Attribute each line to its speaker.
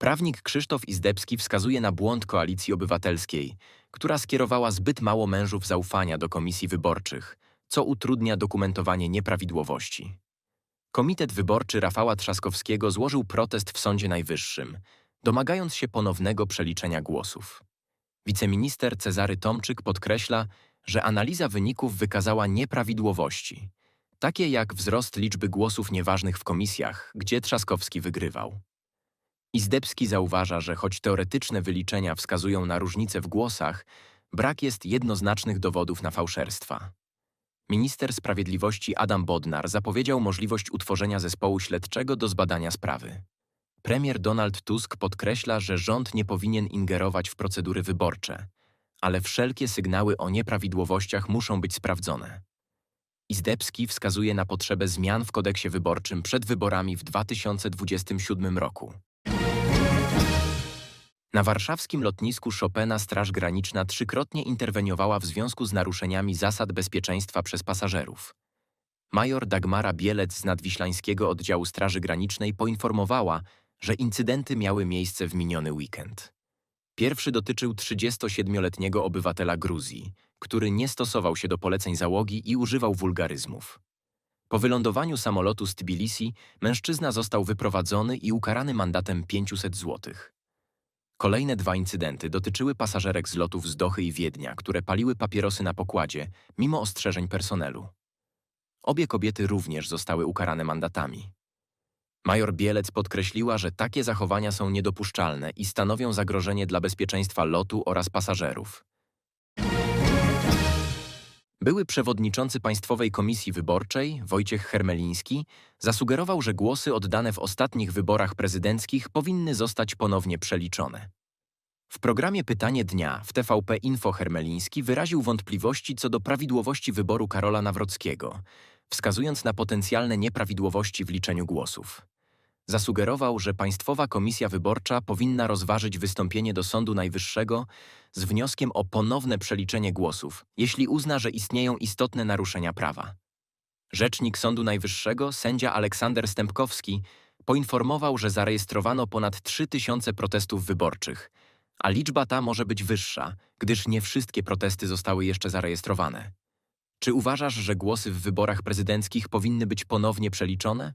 Speaker 1: Prawnik Krzysztof Izdebski wskazuje na błąd Koalicji Obywatelskiej, która skierowała zbyt mało mężów zaufania do komisji wyborczych, co utrudnia dokumentowanie nieprawidłowości. Komitet Wyborczy Rafała Trzaskowskiego złożył protest w Sądzie Najwyższym, domagając się ponownego przeliczenia głosów. Wiceminister Cezary Tomczyk podkreśla, że analiza wyników wykazała nieprawidłowości, takie jak wzrost liczby głosów nieważnych w komisjach, gdzie Trzaskowski wygrywał. Izdebski zauważa, że choć teoretyczne wyliczenia wskazują na różnice w głosach, brak jest jednoznacznych dowodów na fałszerstwa. Minister Sprawiedliwości Adam Bodnar zapowiedział możliwość utworzenia zespołu śledczego do zbadania sprawy. Premier Donald Tusk podkreśla, że rząd nie powinien ingerować w procedury wyborcze, ale wszelkie sygnały o nieprawidłowościach muszą być sprawdzone. Izdebski wskazuje na potrzebę zmian w kodeksie wyborczym przed wyborami w 2027 roku. Na warszawskim lotnisku Chopina Straż Graniczna trzykrotnie interweniowała w związku z naruszeniami zasad bezpieczeństwa przez pasażerów. Major Dagmara Bielec z nadwiślańskiego oddziału Straży Granicznej poinformowała, że incydenty miały miejsce w miniony weekend. Pierwszy dotyczył 37-letniego obywatela Gruzji, który nie stosował się do poleceń załogi i używał wulgaryzmów. Po wylądowaniu samolotu z Tbilisi mężczyzna został wyprowadzony i ukarany mandatem 500 złotych. Kolejne dwa incydenty dotyczyły pasażerek z lotów z Dochy i Wiednia, które paliły papierosy na pokładzie, mimo ostrzeżeń personelu. Obie kobiety również zostały ukarane mandatami. Major Bielec podkreśliła, że takie zachowania są niedopuszczalne i stanowią zagrożenie dla bezpieczeństwa lotu oraz pasażerów. Były przewodniczący Państwowej Komisji Wyborczej, Wojciech Hermeliński, zasugerował, że głosy oddane w ostatnich wyborach prezydenckich powinny zostać ponownie przeliczone. W programie Pytanie Dnia w TVP Info Hermeliński wyraził wątpliwości co do prawidłowości wyboru Karola Nawrockiego, wskazując na potencjalne nieprawidłowości w liczeniu głosów. Zasugerował, że Państwowa Komisja Wyborcza powinna rozważyć wystąpienie do Sądu Najwyższego z wnioskiem o ponowne przeliczenie głosów, jeśli uzna, że istnieją istotne naruszenia prawa. Rzecznik Sądu Najwyższego, sędzia Aleksander Stępkowski, poinformował, że zarejestrowano ponad 3000 protestów wyborczych, a liczba ta może być wyższa, gdyż nie wszystkie protesty zostały jeszcze zarejestrowane. Czy uważasz, że głosy w wyborach prezydenckich powinny być ponownie przeliczone?